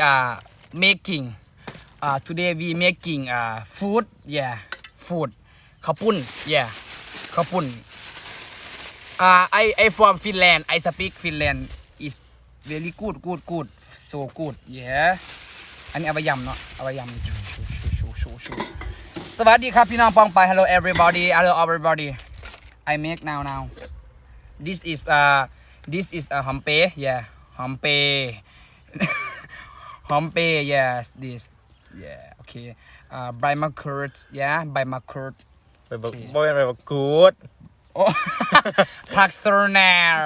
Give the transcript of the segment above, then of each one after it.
are making uh today we making uh food yeah food ข้าวปุ้น yeah ข้าวปุ้น uh I I from Finland I speak Finland is very good good good so good yeah อันนี้เอาไปยำเนาะเอาไปยำชูชูชูชูชูสวัสดีครับพี่น้องปองไป hello everybody hello everybody I make now now this is uh this is a hampe yeah hampe hampe hampe yes this yeah okay uh by my curd yeah by my curd ไปบอกบ่เป็นไปบอกกูดโอ้ผักสตรแนล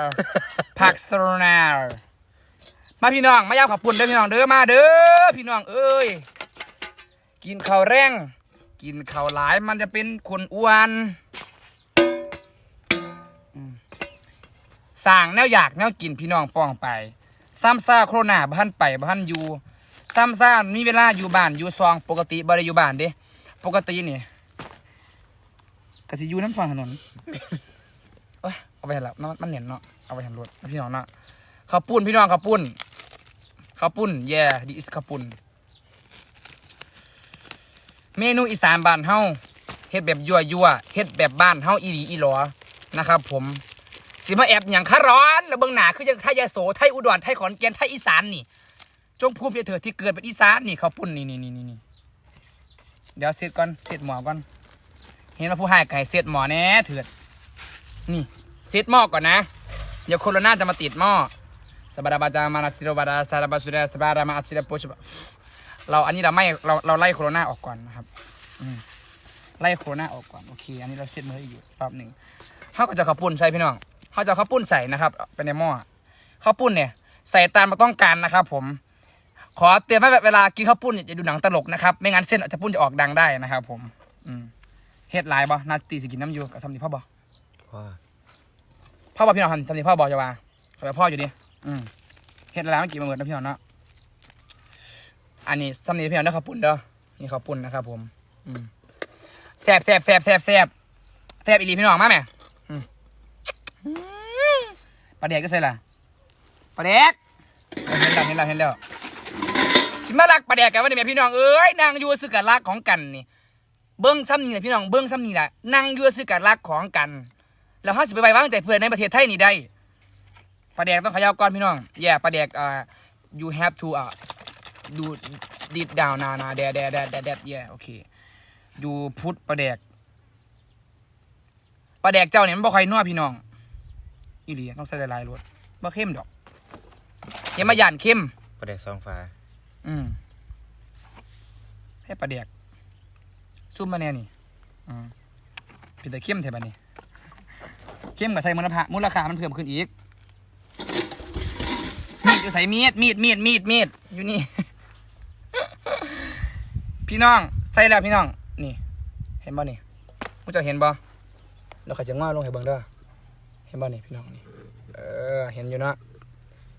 ผักสตรแนลมาพี่น้อง มายาวขับปุ่นเด้อพี่น้องเด้อมาเด้อพี่น้องเอ้ยกินข้าวแรงกินข้าวหลายมันจะเป็นคนอ้วนอืมสั่งแนวอยากแนวกินพี่น้องป้องไปซ้ำซ่าโครนาบ้านไปบ้านอยู่ ซ้ำซ่ามีเวลาอยู่บ้านอยู่ซองปกติบ่ได้อยู่บ้านเด้ปกตินี่กะสิอยู่น้ำฟังถนนเอ้ยเอาไปเห็นละมันมันเหนียนเนาะเอาไปเห็นรถพี่น้องเนาะข้าวปุ้นพี่น้องข้าวปุ้นข้าวปุ้น yeah this is ข้าวปุ้นเมนูอีสานบ้านเฮาเฮ็ดแบบยั่วยั่วเฮ็ดแบบบ้านเฮาอีหลีอีหลอนะครับ ผมสิมาแอบอย่างคาร้อนแล้วเบิ่งหนาคือจังไทยยโสไทยอุดรไทยขอนแก่นไทยอีสานนี่ จงภูมิใจเถิดที่เกิดเป็นอีสานนี่ข้าปุ้นนี่นี่นี่นี่เดี๋ยวเสร็จก่อนเสร็จหมอก่อน เห็นว่าผู้ให้ไก่เสร็จหมอแน่เถิด นี่เซตหม้อก่อนนะ เดี๋ยวโคโรนาจะมาติดหม้อสบาราบาจามานาซิโรบาราสารบาสุเดสบารามาอัซิเดโปชบเราอันนี้เราไม่เราเราไล่โคโรนาออกก่อนนะครับไล่โคโรนาออกก่อนโอเค อันนี้เราเซตมืออยู่รอบหนึ่งเขาก็จะข้าวปุ้นใส่พี่น้องเขาจะข้าวปุ้นใส่นะครับไปในหม้อข้าวปุ้นเนี่ย ใส่ตามเราต้องการนะครับ ผม ขอเตือนไว้เวลากินข้าวปุ้นเนี่ยอย่าดูหนังตลกนะครับ ไม่งั้นเส้นอาจจะปุ้นจะออกดังได้นะครับผมอืมเฮ็ดหลายบ่นาตีสิกินน้ำอยู่กับสำนีพ่อบ่ว่าพ่อบอกพี่น้องทำทำนี่พ่อบอกจะว่าเขาไปพ่ออยู่ดิอืมเฮ็ดแล้วเมื่อกี้มาเหมือนนะพี่น้องเนาะอันนี้สำนีพี่น้องเด้อข้าวปุ้นเด้อนี่ข้าวปุ้นนะครับผม อืมแซ่บแซ่บแซ่บแซ่บแซ่บแซ่บอีหลีพี่น้องมาแม่อืมอืมปลาแดกก็ใส่ละปลาแดกเห็นแล้วเห็นแล้วเห็นแล้ว สิมาลักปลาแดกกันวะเนี่ยแม่พี่น้องเอ้ยนางยูสึกกันลักของกันนี่เบิ้งซ้ำนี่แหละพี่น้องเบิ้งซ้ำนี่แหละนางยูสึกกันลักของกัน แล้วเขาสิไปไว้วางใจเพื่อนในประเทศไทยนี่ได้ปลาแดกต้องขยาวก่อนพี่น้องแย่ปลาแดกอ่า you have to อ่า do deep down นานาแดดแดดแดดแดดแดด yeah โอเค you put ปลาแดกปลาแดกเจ้าเนี่ยมันบ่ค่อยนัวพี่น้องอีหลีต้องใส่ลายรสบ่เข้มดอกอย่ามาหย่านเข้มประเดกสองฟ้า อืมให้ปลาแดกซุ่มมาแน่นี่ อืมเป็นแต่เข้มแถบดนี้เข้มกับใส่มูลค่ามูลค่ามันเพิ่มขึ้นอีก มีดอยู่ใส่มีด มีด มีด มีด มีด อยู่นี่ พี่น้อง ใส่แล้วพี่น้อง นี่ เห็นบ่นี่มูเจะเห็นบ่แล้วเขาจะง้อลงให้เบิ่งเด้อ เห็นบ่นี่พี่น้องนี่ เออ เห็นอยู่เนาะ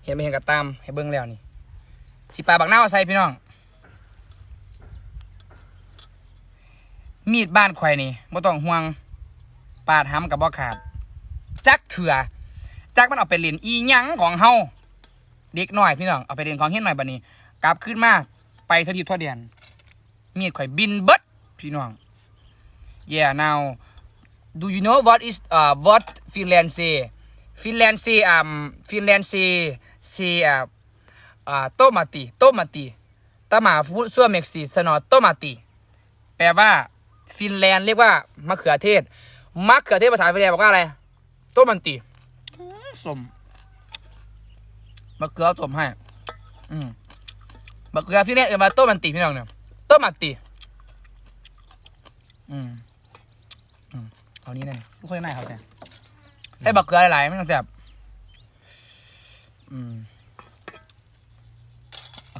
เห็นไม่เห็นกับตามให้เบิ่งแล้วนี่ สิปลาบักหน้าใส่พี่น้อง มีดบ้านข่อยนี่บ่ต้องห่วง ปาดห้ำกับบ่ขาด จักเถื่อ จักมันเอาไปเล่นอีหยังของเฮาเด็กหน้อยพี่น้อง เอาไปเล่นของเฮียนหน่อยบัดนี้ กลับขึ้นมาไปทะทิทั่วเดียนมีดข่อยบินเบิดพี่น้อง yeah now do you know what is uh what Finland say Finland say um Finland say say uh อ่าโตมาติโตมาติตาหมาพูดซัวเม็กซิสนอโตมาติ แปลว่า ฟินแลนด์เรียกว่ามะเขือเทศมะเขือเทศภาษาฟินแลนด์บอกว่าอะไรโตมันติสมมะเขือสมให้ อืมมะเขือฟินแลนด์เรียกว่าโตมันติพี่น้องเนี่ยโตมันติ อืมอืมเอานี้เลยทุกคนน่าเขาแต่ให้บักเกลือหลายๆไม่ต้องแสบอืม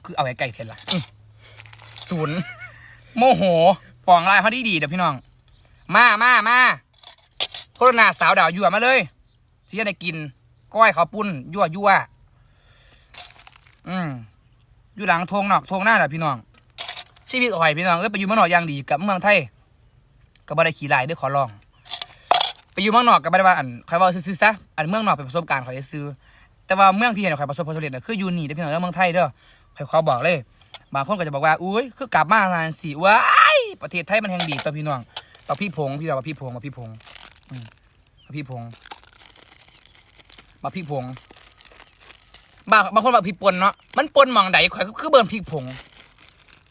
คือเอาไว้ไก่เทนละอื้อศูนย์โมโหปองลายเขาดีดีๆเดี๋ยวพี่น้อง มามามาโคโรนาสาวดาวยั่วมาเลยที่จะได้กิน ก้อยเขาวปุ้นยั่วยั่วอืมอยู่หลังทงนอกทงหน้าแหละพี่น้อง ชีวิตอ่อยพี่น้องเอ้ยไปอยู่เมืองนอกอย่างดีกับเมืองไทยก็บ่ได้ขี่ลายเด้วยขอร้อง ไปอยู่เมืองนอกก็บ่ได้ว่าอันใครว่าซื้อๆซะอันเมืองนอกเป็นประสบการณ์ขอยซื้อ แต่ว่าเมืองที่เห็นข่อยประสบผลสำเร็จน่ะคืออยู่นี่เด้อพี่น้องเด้อเมืองไทยเด้อ ใครขอบอกเลย บางคนก็จะบอกว่า อุ้ยคือกลับมาทานสิว้ายประเทศไทยมันแห่งดีตัวพี่น้องบักพี่พงพี่เราบักพี่พงบักพี่พงอืมบักพี่พงบักพี่พงบางบางคนบักพี่ปนเนาะมันปนหมองใดข่อยก็คือเบิ่มพี่พง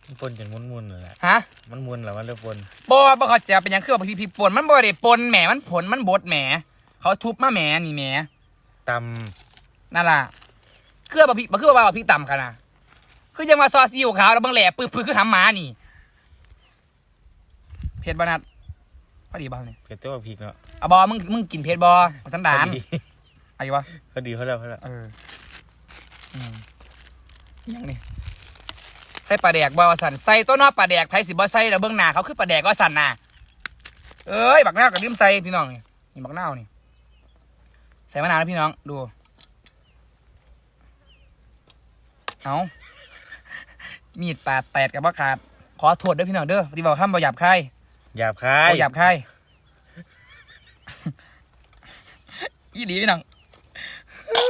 มันปนจนมุนๆเลยแหละฮะมันมุนแล้วมันเริ่มปนบ่บ่เขาใจะเป็นหยังคือบักพี่พี่ปนมันบ่ได้ปนแหมมันผลมันบดแหมเขาทุบมาแหมนี่แหมตนั่นล่ะคือบักพี่บักคือว่าบักพี่ต่ำกันนะ คือยังมาซอสซีอิ๊วขาวแล้วบางแหล่ปื้อๆคือหำหมานี่เผ็ดบานัดพอดีบ้างเนี่ยำเผ็ดตัวพริกเนาะเอาบอมึงมึงกินเผ็ดบอมาสันดานพอดีอะไรวะพอดีเขาแล้วเขาแล้วเอออืมยังนี่ใส่ปลาแดกบอสันใส่ต้นนอปลาแดกไทยสิบอใส่แล้วเบื้องหน้าเขาคือปลาแดกก็สันน่ะเอ้ยบักหน้าวกับลืมใส่พี่น้องนี่นี่บักหน้าวนี่ใส่มะนาวนะพี่น้องดูเอา มีดปาดแตดกับว่าขาด ขอโทษด้วยพี่น้องเด้อที่บอกข้ามบอหยาบคายหยาบคายบอหยาบคายอีหลีพี่น้อง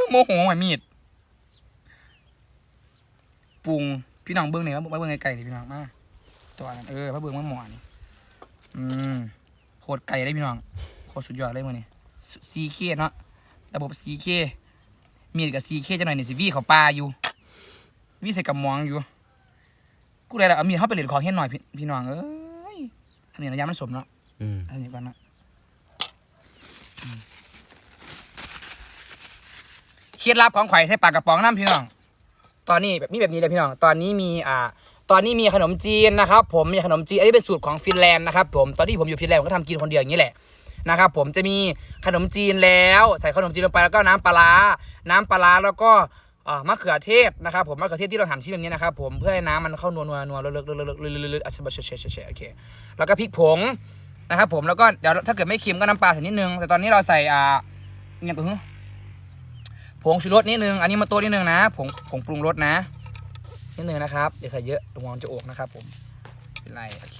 โมโหหอยมีดปรุงพี่น้องเบิ้งหน่อยมาเบิ้งไก่ๆดิพี่น้องมาตัวนั้นเออมาเบิ้งมาหมอนี่อืมโคตรไก่เลยพี่น้องโคตรสุดยอดเลยมันนี่ซีเคเนาะระบบซีเคมีดกับซีเคจะหน่อยนี่สิวีเขาปลาอยู่วีใส่กับหมองอยู่ กูได้แล้วเอามีดเข้าไปเหรียญของเฮ็ดหน่อยพี่พี่น้องเอ้ยทำอย่างระยะมันสมเนาะอืมอันนี้ก่อนนะอืมเคล็ดลับของข่อยใส่ปากกระป๋องน้ำพี่น้อง ตอนนี้แบบนี้แบบนี้เลยพี่น้อง ตอนนี้มีอ่า ตอนนี้มีขนมจีนนะครับ ผมมีขนมจีนอันนี้เป็นสูตรของฟินแลนด์นะครับ ผมตอนที่ผมอยู่ฟินแลนด์ผมก็ทำกินคนเดียวอย่างนี้แหละนะครับ ผมจะมีขนมจีนแล้ว ใส่ขนมจีนลงไปแล้วก็น้ำปลาร้าน้ำปลาร้าแล้วก็อ่า มะเขือเทศนะครับผมมะเขือเทศที่เราหั่นชิ้นแบบนี้นะครับผมเพื่อให้น้ำมันเข้านัวนัวนัวเลิกเลิกเลิกเลิกเลิกเลิกอะเฉยเฉยเฉยเฉยโอเคแล้วก็พริกผงนะครับผมแล้วก็เดี๋ยวถ้าเกิดไม่เค็มก็น้ำปลาใส่นิดนึง แต่ตอนนี้เราใส่อ่าอย่างตัวหึผงชูรสนิดนึง อันนี้มาตัวนิดนึงนะผงผงปรุงรสนะนิดนึงนะครับเดี๋ยวใส่เยอะตรงมันจะอกนะครับ ผมเป็นไรโอเค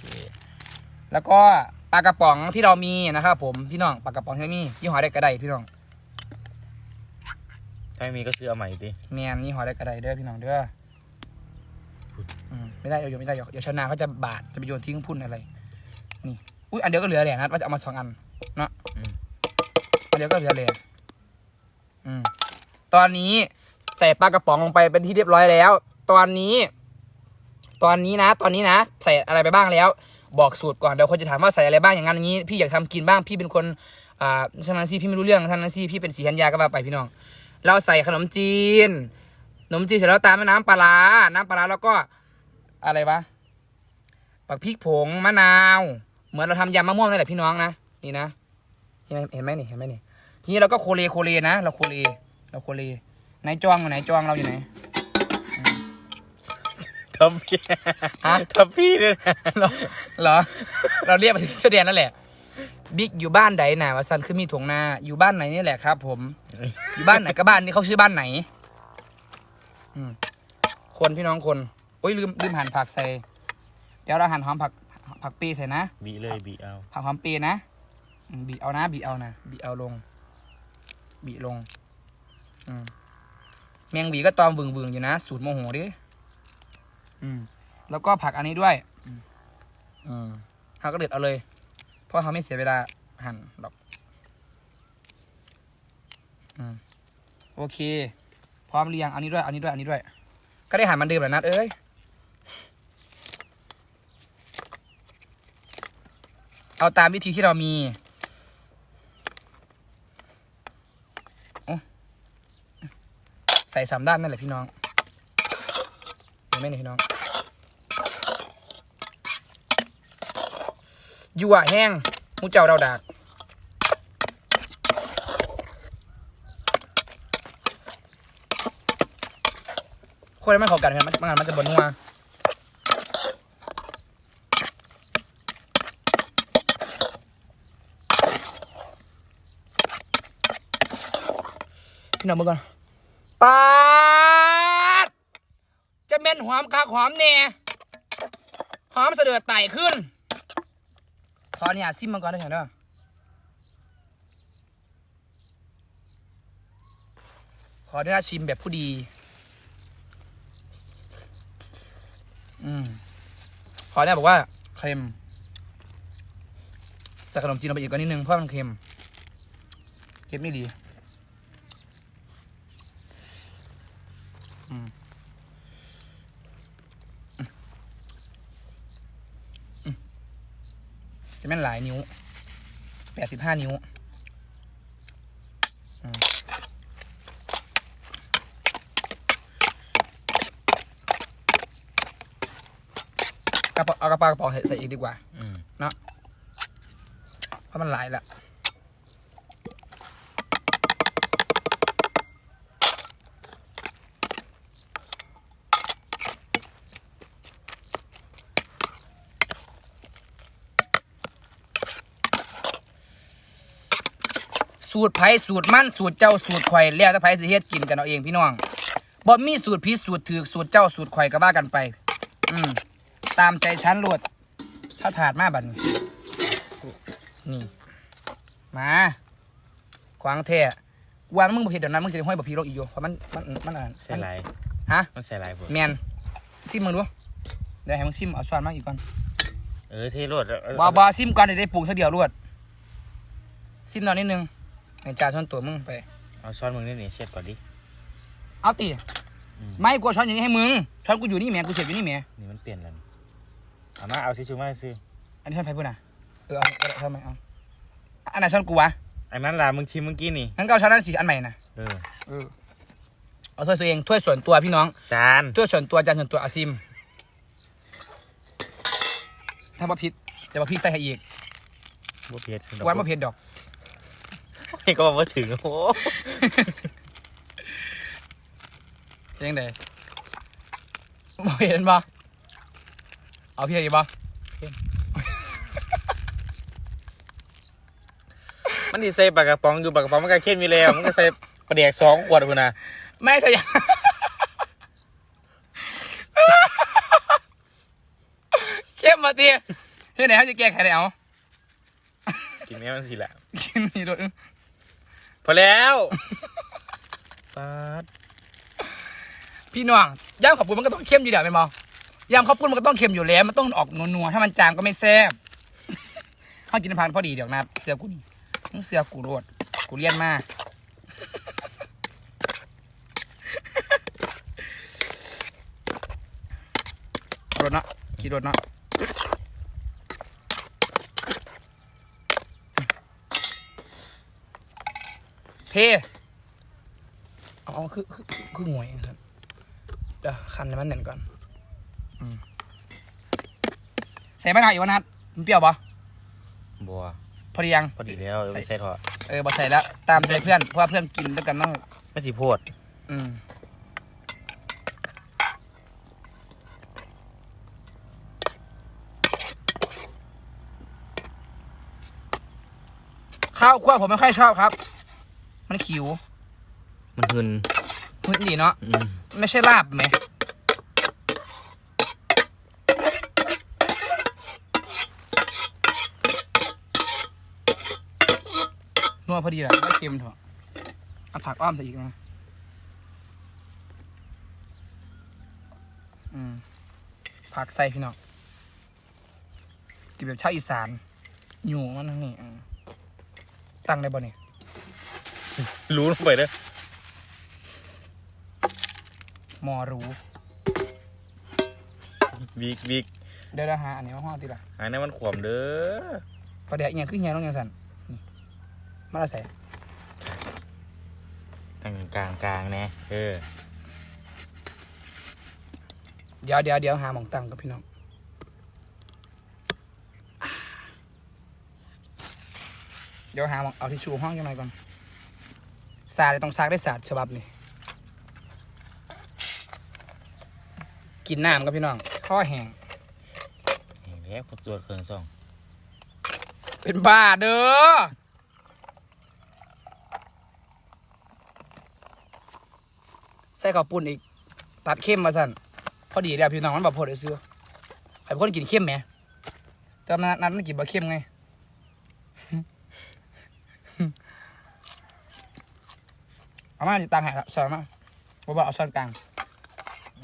แล้วก็ปลากระป๋องที่เรามีนะครับผมพี่น้องปลากระป๋องที่เรามียี่ห้อได้กระไดพี่น้อง ถ้าไม่มีก็ซื้อเอาใหม่ดิแมนยี่ห้อได้กระไดเด้อพี่น้องเด้ออืมไม่ได้เอาโยนไม่ได้เดี๋ยวเดี๋ยวชาวนาเขาจะบาดจะไปโยนทิ้งพุ่นอะไร นี่อุ้ยอันเดียวก็เหลือแหละนะว่าจะเอามาสองอันเนาะอืม อันเดียวก็เหลือเลยอืมตอนนี้ใส่ปลากระป๋องลงไปเป็นที่เรียบร้อยแล้ว ตอนนี้ ตอนนี้นะ ตอนนี้นะใส่อะไรไปบ้างแล้ว บอกสูตรก่อนเดี๋ยวคนจะถามว่าใส่อะไรบ้างอย่างนั้นอย่างนี้พี่อยากทำกินบ้างพี่เป็นคนอ่าท่านนั้นสิพี่ไม่รู้เรื่องท่านนั้นสิพี่เป็นสีธัญญาก็ว่าไปพี่น้อง เราใส่ขนมจีน ขนมจีนเสร็จแล้วตามด้วยน้ำปลาร้าน้ำปลาร้าแล้วก็อะไรวะปักพริกผงมะนาว เหมือนเราทำยำมะม่วงนั่นแหละพี่น้องนะนี่นะเห็นไหมเห็นไหมนี่เห็นไหมนี่ทีนี้เราก็โคเลโคเลนะ เราโคเลเราโคเลไหนจองอยู่ไหนจองเราอยู่ไหนทำพี่ฮะทำพี่ด้วยนะเหรอเหรอ เราเรียกไปที่แสดงนั่นแหละ บิ๊กอยู่บ้านไหนน่ะวาซันคือมีถงนาอยู่บ้านไหนนี่แหละครับ ผม อยู่บ้านไหนก็บ้านนี้เขาชื่อบ้านไหน อืมคนพี่น้องคนโอ้ยลืมลืมหั่นผักใส่ เดี๋ยวเราหั่นหอมผักผักปีใส่นะบีเลยบีเอาผักหอมปีนะอืมบีเอานะบีเอานะบีเอาลง บีลง อืมแมงบีก็ตอมวึงวึงๆอยู่นะสูตรโมโหดิอืม แล้วก็ผักอันนี้ด้วย อืมอืมเขาก็เด็ดเอาเลยเพ ราะเขาไม่เสียเวลาหั่นหรอกอืมโอเค พร้อมหรือยังอันนี้ด้วยอันนี้ด้วยอันนี้ด้วย ก็ได้หั่นมันเดิมแหละนัดเอ้ยเอาตามวิธีที่เรามีโอ้ใส่สามด้านนั่นแหละพี่น้องเห็นไหมเนี่ยพี่น้อง ยั่วแห้งมูเจ้าเราดากคนให้มันเข้ากันมันมันมันจะบนนัวพี่น้องเมื่อก่อนปาดจะเม็นหอมคาหอมเน่หอมเสดือไต่ขึ้น อเนี่ยซิมมันก่อนได้ไหมเด้อขออนุญาตชิมแบบผู้ดี อืมพอเนี่ยบอกว่าเค็มใส่ขนมจีนลงไปอีกก็นิดนึงเพราะมันเค็มเค็มไม่ดี อืมอืม จะแม่นหลายนิ้วแปดสิบห้านิ้วอืมกระเป๋าเอากระเป๋ากระเป๋าใส่อีกดีกว่าอืมเพราะมันหลายละ สูตรไผ่สูตรมั่นสูตรเจ้าสูตรข่อยแล้วแต่ไผ่สิเฮ็ดกินกันเอาเองพี่น้องบ่มีสูตรพิษสูตรถือสูตรเจ้าสูตรข่อยก็ว่ากันไป อืมตามใจชั้นโลดถ้าถาดมาบัดนี้นี่มาขวางแท้วางมึงบ่เผ็ดเดี๋ยวนั้นมึงจะได้ห้อยบ่พีโรกอีกอยู่เพราะมันมันมันอ่านใส่ลายฮะมันใส่ลายผมแมนซิมมึงดูเดี๋ยวให้มึงซิมเอาช้อนมาอีกก่อนเออเทโรดเอาบ่บ่ซิมก่อนเดี๋ยวได้ปรุงเท่าเดียวรวดซิมหน่อยนิดนึง ในจานช้อนตัวมึงไป เอาช้อนมึงนี่นี่เช็ดก่อนดิ เอาตีอืม ไม่กูเอาช้อนอยู่นี่ให้มึง ช้อนกูอยู่นี่แหม่กูเสียบอยู่นี่แหม่นี่มันเปลี่ยนแล้วนี่เอามาเอาซิชูมาซื้ออันนี้ช้อนไผ่พุ่นน่ะเออเอาเอาเอาทำไมเอาอันไหนช้อนกูวะอันนั้นล่ะมึงชิมเมื่อกี้นี่ งั้นก็เอาช้อนนั้นสิอันใหม่น่ะเออ เออเอาถ้วยตัวเองถ้วยส่วนตัวพี่น้องจาน ถ้วยส่วนตัวจานส่วนตัวอาซิม ถ้าบ่ผิดจะบ่พริกใส่ให้อีกบ่เผ็ดวันบ่เผ็ดดอก นี่ก็บอกว่าถึงโอ้โหจะยังไงบ่เห็นบ่เอาพี่อีกบ่มันดีใส่ปากกระป๋องอยู่ปากกระป๋องมันก็เข้มอยู่แล้วมันก็ใส่ปลาแดกสองขวดพุ่นน่ะไม่ใช่ยังเข้มมาตีที่ไหนเขาจะแก้ไขได้เอากินแม่มันสิละกินนี่ด้วย พอแล้วปาดพี่น้องย่างขอบคุณมันก็ต้องเข้มอยู่แล้วเป็นบ่ยำข้าวปุ้นมันก็ต้องเค็มอยู่แล้ว มันต้องออกนัวๆถ้ามันจางก็ไม่แซ่บเขากินน้ำพันพอดีเดี๋ยวนะเสือกูนี่มึงเสือกูโรดกูเลียนมากรถเนาะขี่รถเนาะ เทเอาเอาคือคือคือคือหงวยครับเดี๋ยวคันให้มันแน่นก่อนอืมใส่มะนาวอีกวะนัดมันเปรี้ยวปะบัวพอดียังพอดีแล้วเอาไปใส่ทอดเออบอกใส่แล้วตามใจเพื่อนเพราะว่าเพื่อนกินด้วยกันต้องไม่สิโพดอืมข้าวคั่วผมไม่ค่อยชอบครับ มันขิวมันหึนมันดีเนาะอืมไม่ใช่ลาบไหมนัวพอดีแหละไม่เค็มเถอะเอาผักอ้อมใส่อีกนะอืมผักใส่พี่น้องกินแบบชาวอีสานอยู่มันทั้งนี่อืมตั้งได้บ่เนี่ย รู้ลงไปเด้อมอรู้วิกวิกเดี๋ยวเราหาอันนี้มาห้องติละอันนั้นมันขวมเด้อพอเดี๋ยวอีกอย่างขึ้นเฮียต้องยังสั่นนี่มาเราใส่ทางกลางกลางๆแน่เออเดี๋ยวเดี๋ยวเดี๋ยวหาหมองตังกับพี่น้องเดี๋ยวหาหมองเอาทิชชู่ห้องยังไงก่อน สาดต้องซากได้สาดฉบับนี่กินน้ำกับพี่น้องข้อแห้งเห็นแล้วพอตรวจเครื่องซ่อง เป็นบ้าเด้อใส่ข้าวปุ้นอีก ตัดเข้มมาสั่นพอดีแล้วพี่น้องมันแบบพอได้ซื้อใครเป็นคนกินเข้มไหมแต่นัดนัดมันกินบะเข้มไง เอามาจิตังหายละสอนมาบอกว่าเอาช้อนกลาง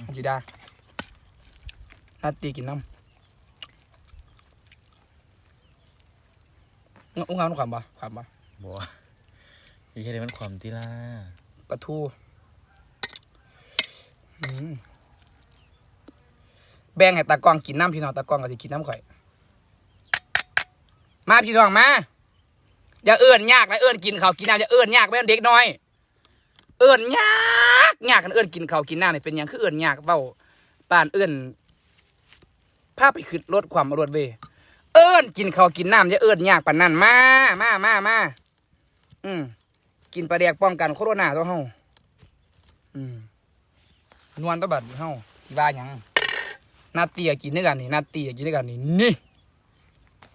เอาจีดานาตีกินน้ำอุ้งเอาความบ่ความบ่บอกว่าอยู่แค่นี้มันความที่ล่าปลาทูอืมแบ่งให้ตากล้องกินน้ำพี่น้องตากล้องก็สิกินน้ำข่อย มาพี่น้องมาอย่าเอื้อนยากนะเอื้อนกินข้าวกินน้ำอย่าเอื้อนยากไม่ต้องเด็กน้อย เอื้อนยากยากกันเอื้อนกินข้าวกินน้ำเนี่ยเป็นหยังคือเอื้อนยากเบ้าป่านเอื้อนพาไปขึ้นรถความรวดเวยเอื้อนกินข้าวกินน้ำอย่าเอื้อนยากปานนั้นมามามามาอืมกินปลาแดกป้องกันโคโรนาตัวเฮาอืมนวลตะบัดเฮาสิว่าหยังนาตีอยากกินด้วยกันนี่นาตีอยากกินด้วยกันนี่นี่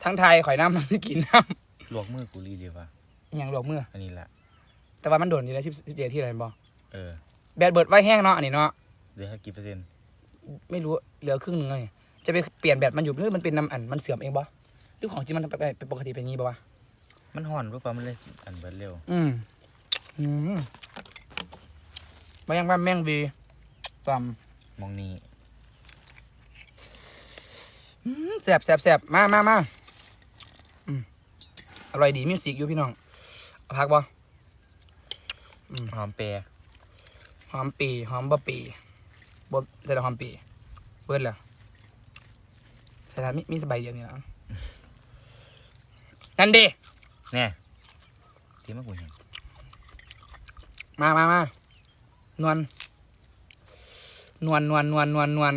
ทั้งไทยข่อยน้ำมันกินน้ำลวกมือกูรีเลยวะอหย่างหลอกเมื่ออันนี้ละ แต่ว่ามันโดนอยู่ในสิบสิบเจ็ดที่อะไรบอเออ แบดเบิร์ดไว้แห้งเนาะอันนี้เนาะเดี๋ยวให้กี่เปอร์เซ็นต์ ไม่รู้เหลือครึ่งหนึงไงจะไปเปลี่ยนแบตมันอยู่หรือมันเป็นน้ำอันมันเสื่อมเองบอหรือของจริงมันเป็นเป็นปกติเป็นงี้ปะวะมันห่อนปุ๊บปั๊บมันเลยอันเบิดเร็ว อืมอืมมายังบ้านแม่งวีตมองนี้ำแสบแสบแสบมามามาอืมอร่อยดีมิวสิกอยู่พี่น้องเอาพักบอ หอมแปรหอมปีหอมบะปีบะใส่แต่หอมปีเบิดแล้วใส่ทานมีมีสบายเดียวนี่นะนั่นเดเนี่ยที่มากกว่าเห็นมามามานวลนวลนวลนวลนวลนวล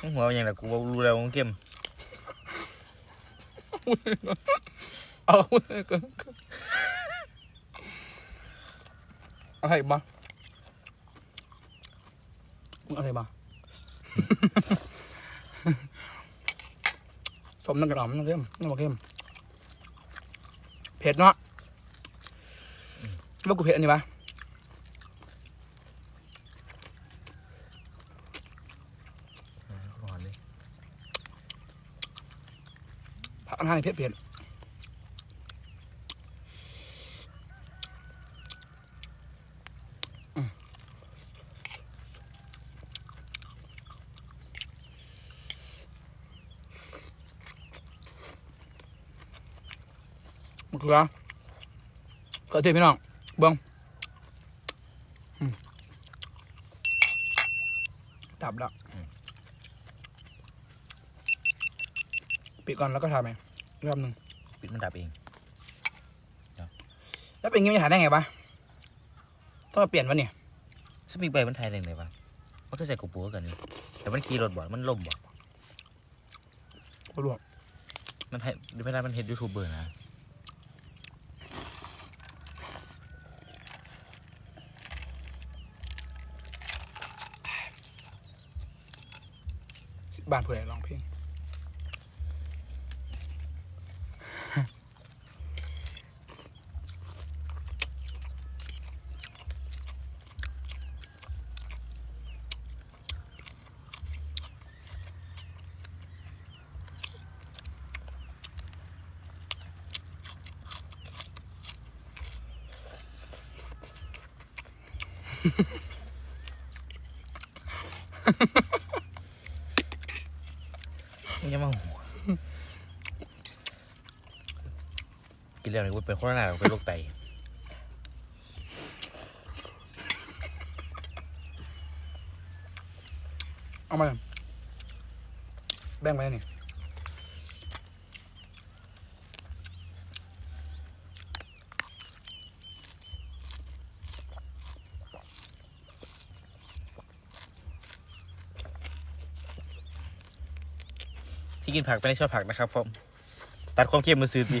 มึงหัวเอาอย่างไรกูรู้แล้วมึงเข้มเอา เอาอะไรบ้างเอาอะไรบ้างสมน้ำกระหล่ำน้ำเข้มน้ำเข้มเผ็ดเนาะว่ากูเผ็ดอันนี้ปะหอนเลยผักอันนั้นเผ็ดเผ็ด มะเขือเกระเทียมพี่น้องเบิ้งอืมดับแล้วปิดก่อนแล้วก็ทำไหมรอบหนึ่งปิดมันดับเองแล้วเป็นอย่างนี้มันจะหาได้ไงปะต้องมาเปลี่ยนวะเนี่ยสมิกใบมันไทยแรงเลยปะมันก็ใส่กูปูกันนี่แต่มันขี่รถบ่มันล่มบ่ไม่รู้อะมันไทยไม่ได้มันเห็นยูทูบเบอร์นะ บ้านผู้ใดร้องเพลง แล้วนี่กูเป็นโคโรนากูเป็นโรคไตเอามาเลยแบ่งไปนี่ที่กินผักไม่ได้ชอบผักนะครับผม ตัดความเค็มมาซื้อดี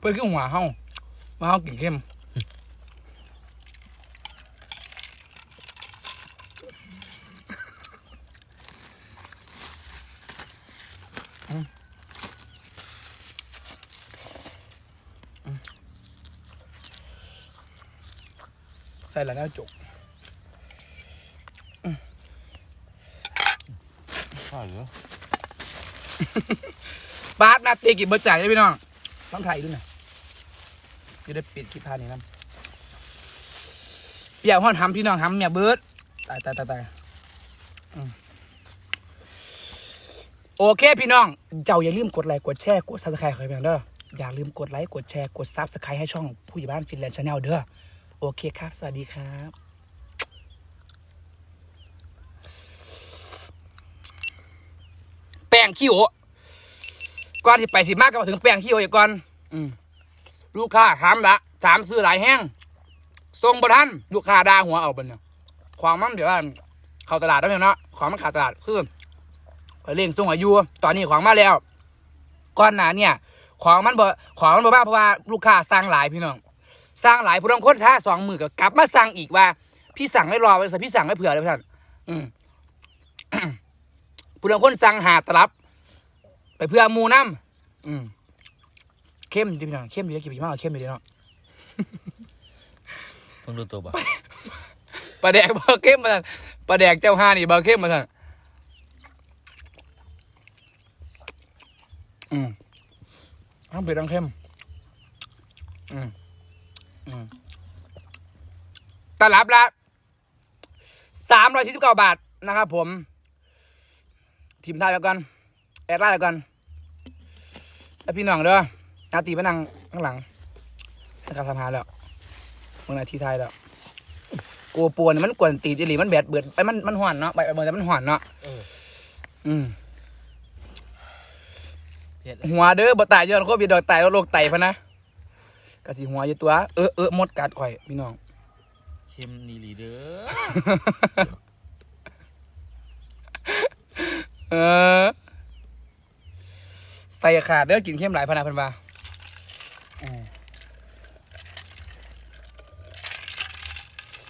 เพื่อนขึ้นหัวเฮามาเฮากินเข้มอืมอืมใส่แล้วแล้วจกใช่เหรอบาสนาเตกิเบอร์จ่ายได้พี่น้องต้องถ่ายอีกด้วยหน่อย จะได้ปิดคลิปพานี้นะอย่าห้อนทำพี่น้องทำเนี่ยเบิร์ดตายตายตายตายโอเคพี่น้อง เจ้าอย่าลืมกดไลค์กดแชร์กดซับสไครต์ใครเพียงเด้ออย่าลืมกดไลค์กดแชร์กดซับสไครต์ให้ช่องผู้ใหญ่บ้านฟินแลนด์ชาแนลเด้อโอเคครับ สวัสดีครับแป้งขี้โอก่อนที่ไปสิมากก็มาถึงแป้งขี้โออีกก่อน อืม ลูกค้าถามละถามซื้อหลายแห้งส่งบทันลูกค้าด่าหัวเอาเป็นเนี่ยของมันเดี๋ยวว่าเข้าตลาดแล้วเนาะของมันขาดตลาดคือเร่งส่งอายุตอนนี้ของมาแล้วก่อนหน้าเนี่ย ของมันบ่ของมันบ่บ้าเพราะว่าลูกค้าสั่งหลายพี่น้องสร้างหลายผู้ต้องค้นท้าสองมือก็กลับมาสั่งอีกว่า พี่สั่งไม่รอไว้สิพี่สั่งไม่เผื่อเลยพี่ท่านอืมผู้ต้องค้นสั่งหาตลับ ไปเพื่อมูน้ำอืม เข้มดีพี่น้องเข้มดีแล้วกี่ปีมากกว่าเข้มดีเนาะเพิ่งรู้ตัวบ่ปลาแดกเบอร์เข้มมาสั่นปลาแดกเจ้าห้านี่เบอร์เข้มมาสั่นอืมต้องเผ็ดต้องเข้มอืมอืมตลับละสามร้อยสี่สิบเก้าบาทนะครับผม ทีมไทยแล้วกัน แอดไลน์แล้วกัน แล้วพี่น้องเด้อ นาตีมานั่งข้างหลังนะครับทำหาแล้วมึงนาทีไทยแล้วกูปวนมันกวนตีนอีหลีมันแบดเบิดไปมันมันห่อนเนาะไปเบิดแต่มันห่อนเนาะเออ อืมเผ็ดหัวเด้อบ่ตายย้อนโควิดดอกตายแล้วโรคไตพะนะกะสิหัวอยู่ตัวเออเออมดกัดข่อยพี่น้องเค็มนีหลีเด้อเออใส่ขาดเด้อกินเข้มหลายพะนะเพันว่าอืม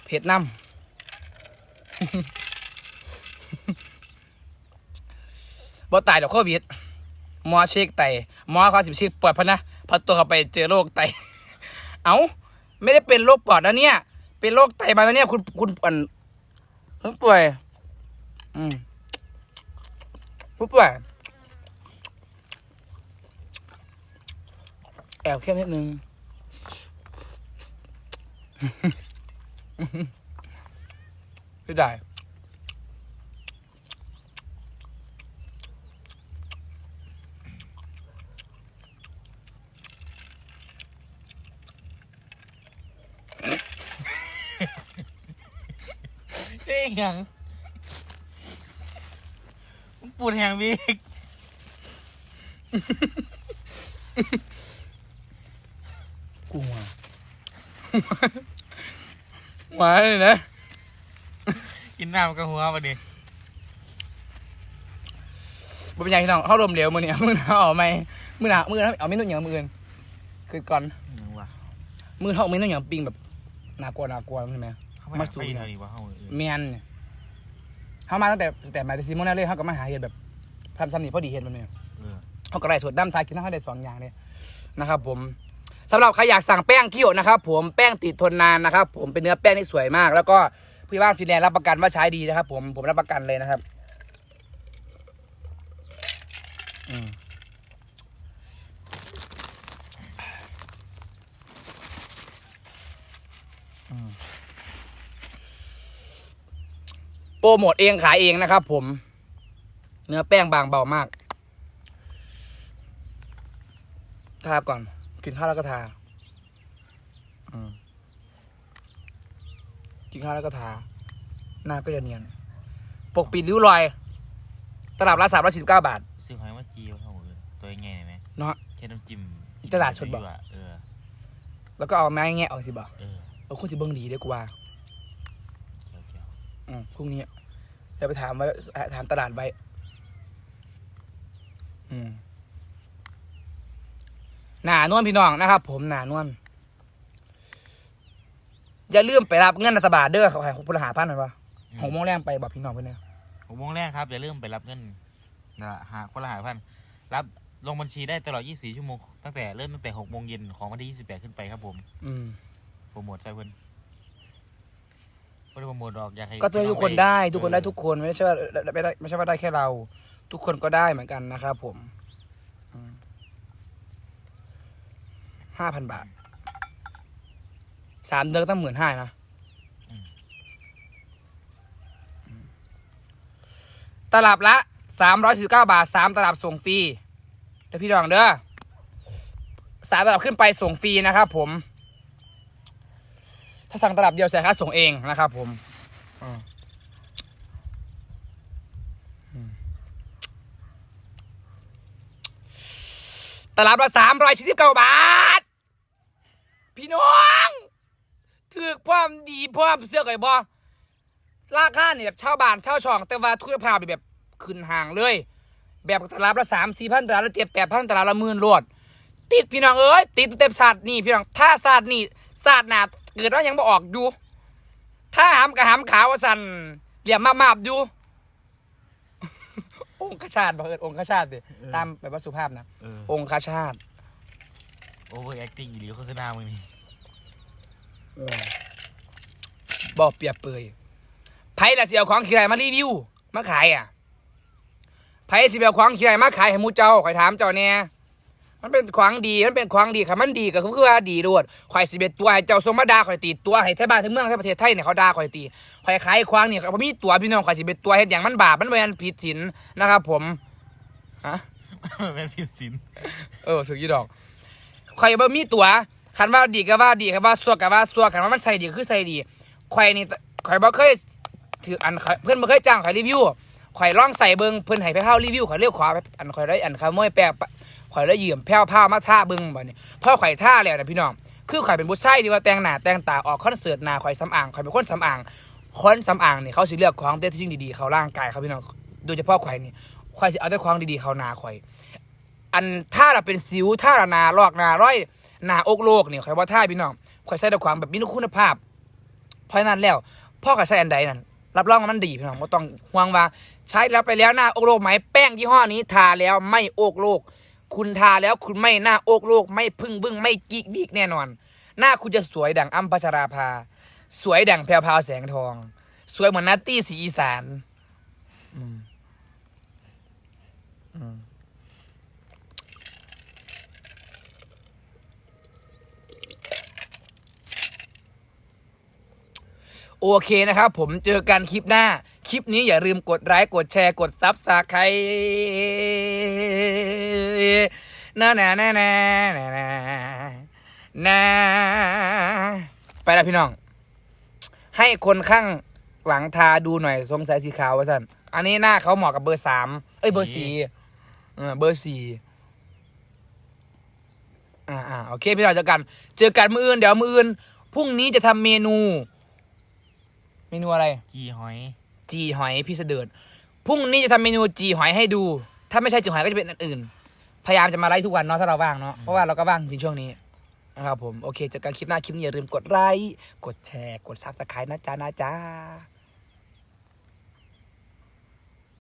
เผ็ดน้ำบ่ตายดอกโควิดหมอเช็คไตหมอเขาสิบช็คปอดพะนะพอตัวเขาไปเจอโรคไต เอ้า ไม่ได้เป็นโรคปอดนะเนี่ย เป็นโรคไตมาแล้วเนี่ย คุณคุณอ่อนเพิ่งป่วย อืมผู้ป่วยแอบเข้มนิดนึง ไม่ได้ เจ๊งยังมึงปวดแหงบิ๊กกูมามาเลยนะกินน้ำกับหัวมาดิบ่เป็นไงพี่น้องเข้าลมเหลวมือเนี่ยมือหนาวเอาไหมมือหนาวมือหนาวเอาเมนูอย่างมืออื่นคือก่อนมึงวะมือเท่าเมนูอย่างปิ้งแบบน่ากลัวน่ากลัวใช่ไหม เข้าไปมามาสู่สูเท่านี้วะเข้าเออเมียนเนี่ยเขามาตั้งแต่แต่มาแต่ซีโมนาเล่เขาก็มาหาเห็ดแบบทำซ้ำนี่พอดีเห็ดมันเนี่ย เออเขาก็ไล่สดน้ำทายกินทั้งได้สองอย่างเลยนะครับผม สำหรับใครอยากสั่งแป้งเคี่ยวนะครับผมแป้งติดทนนานนะครับผมเป็นเนื้อแป้งที่สวยมาก แล้วก็พี่บ้านฟินแลนด์รับประกันว่าใช้ดีนะครับ ผมผมรับประกันเลยนะครับโปรโมทเองขายเองนะครับผม เนื้อแป้งบางเบามากทาก่อน กินข้าวแล้วก็ทา อืม กินข้าวแล้วก็ทา หน้าก็จะเนียน ปกปิดริ้วรอย ตลับละสามร้อยสิบเก้าบาท ซื้อหอยมาจีวเข้าเออตัวใหญ่ๆไหมเนาะแค่น้ำจิ้มตลาดสดบ่อยู่อะเออ แล้วก็เอาไม้แงะออกสิบ่เออเอาคุณสิเบิ้งดีเด้อกว่า เกี่ยวเกี่ยวอืมพรุ่งนี้เดี๋ยวไปถามไว้ถามตลาดไว้ อืม หนานวลพี่น้องนะครับ ผมหนานวลอย่าลืมไปรับเงินรัฐบาลเด้อเขาให้พลหาพันหน่อยวะหกโมงแรงไปบอกพี่น้องเพื่อนเนี่ยหกโมงแรกครับอย่าลืมไปรับเงินนะหาคนละหาพันรับลงบัญชีได้ตลอด 24 ชั่วโมง ตั้งแต่เริ่มตั้งแต่6โมงเย็นของวันที่ 28 ขึ้นไปครับผมอืมโปรโมทใช่เพื่อนไม่ได้โปรโมทหรอกอยากให้ก็ทุกคนได้ ทุกคนได้ทุกคนไม่ใช่ว่าไม่ได้ไม่ใช่ว่าได้แค่เรา ทุกคนก็ได้เหมือนกันนะครับผม ห้าพันบาทสามเดือนก็ตั้งหมื่นห้านะตลับละสามร้อยสิบเก้าบาทสามตลับส่งฟรีเดี๋ยวพี่ดองเด้อสามตลับขึ้นไปส่งฟรีนะครับผม ถ้าสั่งตลับเดียวเสียค่าส่งเองนะครับผม อืม ตลับละสามร้อยสิบเก้าบาท พี่น้องถือความดีพร้อมเสื้อไก่บอราคาเนี่ยแบบเช่าบ้านเช่าช่อง แต่ว่าทุกภาพแบบขึ้นห่างเลย แบบตลับละสามสี่พันตลับละเจ็ดแปดพันตลับละหมื่นโลด ติดพี่น้องเอ้ยติดเต็มศาสตร์นี่พี่น้องถ้าศาสตร์นี่ศาสตร์หนาเกิดว่ายังบ่ออกอยู่ ถ้าหามกับหามขาวสันเหลี่ยมมามาบอยู่ องคชาติบอกเอิญองคชาติดิตามแบบว่าสุภาพนะเออองคชาติโอเวอร์แอคติ้งอีหรือโฆษณามึงนี่บอกเปรียบเปยไผ่ละสิเอาของขี้ไรมารีวิวมาขายอะไผ่สิเอาของขี้ไรมาขายให้หมูเจ้าข่อยถามเจ้าเนี่ย มันเป็นของดี มันเป็นของดีค่ะมันดีก็คือว่าดีโดดข่อยสิเบ็ดตัวให้เจ้าทรงมาด่าข่อยตีตัวให้ไทยบ้านทั้งเมืองทั้งประเทศไทยเนี่ยเขาด่าข่อยตีข่อยขายควางเนี่ยเขามีตัวพี่น้องข่อยสิเบ็ดตัวเฮ็ดอย่างมันบาปมันเป็นผิดศีลนะครับผมฮะเป็นผิดศีลเออสุดยี่ดอกข่อยบ่มีตัวคันว่าดีก็ว่าดีคันว่าซัวก็ว่าซัวคันว่ามันใส่ดีก็คือใส่ดีข่อยนี่ข่อยบ่เคยถืออันข่อยเพื่อนบ่เคยจ้างข่อยรีวิว ข่อยลองใส่เบิงเพิ่นให้ไปเฮารีวิวข่อยเรียกขวาไปอันข่อยได้อันขโมยแปะข่อยได้ยืมแพ้วผ้ามาท่าเบิ่งบัดนี้พอข่อยท่าแล้วนะพี่น้องคือข่อยเป็นผู้ชายที่ว่าแต่งหน้าแต่งตาออกคอนเสิร์ตหน้าข่อยสำอางข่อยเป็นคนสำอางคนสำอางเนี่ยเขาสิเลือกของแต่สิ่งดีๆเขาร่างกายครับพี่น้องโดยเฉพาะข่อยนี่ข่อยสิเอาแต่ของดีๆเขาหน้าข่อย อันถ้าเราเป็นสิวถ้าเรานาลอกนาร้อยหนาอกโลกเนี่ยข่อยว่าท่าพี่น้องข่อยใส่ด้วยความแบบมีคุณภาพเพราะฉะนั้นแล้วพ่อข่อยใส่อันใดนั่นรับรองว่ามันดีพี่น้องก็ต้องห่วงว่า ใช้แล้วไปแล้วหน้าอกโลกไหมแป้งยี่ห้อนี้ทาแล้วไม่อกโลก คุณทาแล้วคุณไม่หน้าอกโลก ไม่พึ่งบึ้งไม่กิกดิกแน่นอน หน้าคุณจะสวยดั่งอ้ำพัชราภา สวยดั่งแพรวพาวแสงทอง สวยเหมือนนัตตี้สีอีสานโอเคนะครับ ผมเจอกันคลิปหน้า คลิปนี้อย่าลืมกดไลค์กดแชร์กดซับสไครต์นะนะนะนะนะนะนะไปแล้วพี่น้อง ให้คนข้างหลังทาดูหน่อยสงสัยสีขาวว่าสันอันนี้หน้าเขาเหมาะกับเบอร์สามเอ้ยเบอร์สี่เบอร์สี่อ่าอ่าโอเคพี่น้องเจอกัน เจอกันมืออื่นเดี๋ยวมืออื่นพรุ่งนี้จะทำเมนู เมนูอะไร กี่หอย จีหอยพี่เสดิร์ดพรุ่งนี้จะทำเมนูจีหอยให้ดู ถ้าไม่ใช่จีหอยก็จะเป็นอันอื่น พยายามจะมาไลฟ์ทุกวันเนาะถ้าเราว่างเนาะเพราะว่าเราก็ว่างจริงช่วงนี้นะครับผมโอเคเจอกันคลิปหน้าคลิปนี้อย่าลืมกดไลค์กดแชร์ กดซับสไครต์นะจ๊ะนะจ๊ะ